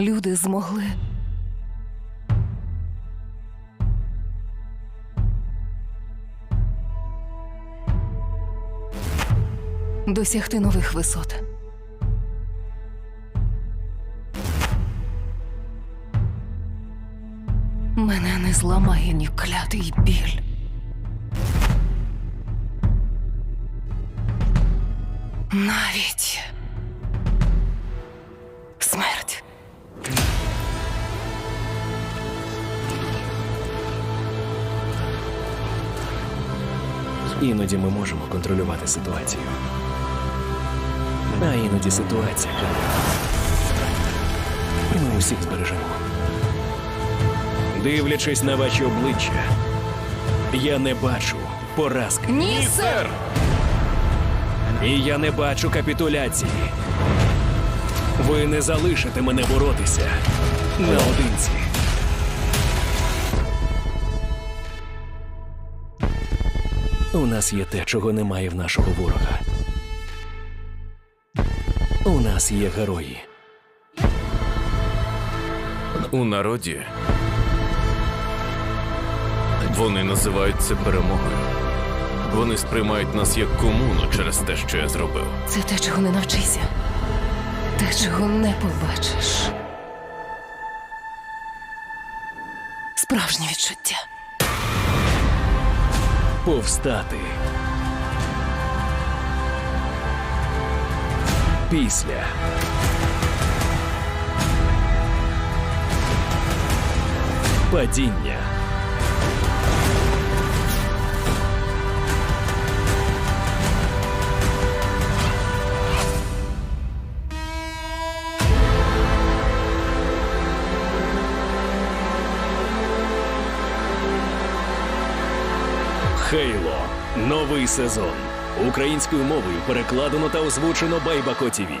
люди змогли. Досягти нових висот. Мене не зламає ні клятий біль. Навіть смерть. Іноді ми можемо контролювати ситуацію. А іноді ситуація. Ми усіх збережемо. Дивлячись на ваші обличчя, я не бачу поразки. Ні, сер! І я не бачу капітуляції. Ви не залишите мене боротися наодинці. У нас є те, чого немає в нашого ворога. У нас є герої. У народі вони називають це перемогою. Вони сприймають нас як комуну через те, що я зробив. Це те, чого не навчися. Те, чого не побачиш. Справжнє відчуття. Повстати. Після. Падіння. Хейло. Новий сезон. Українською мовою перекладено та озвучено Байбако ТІВІ.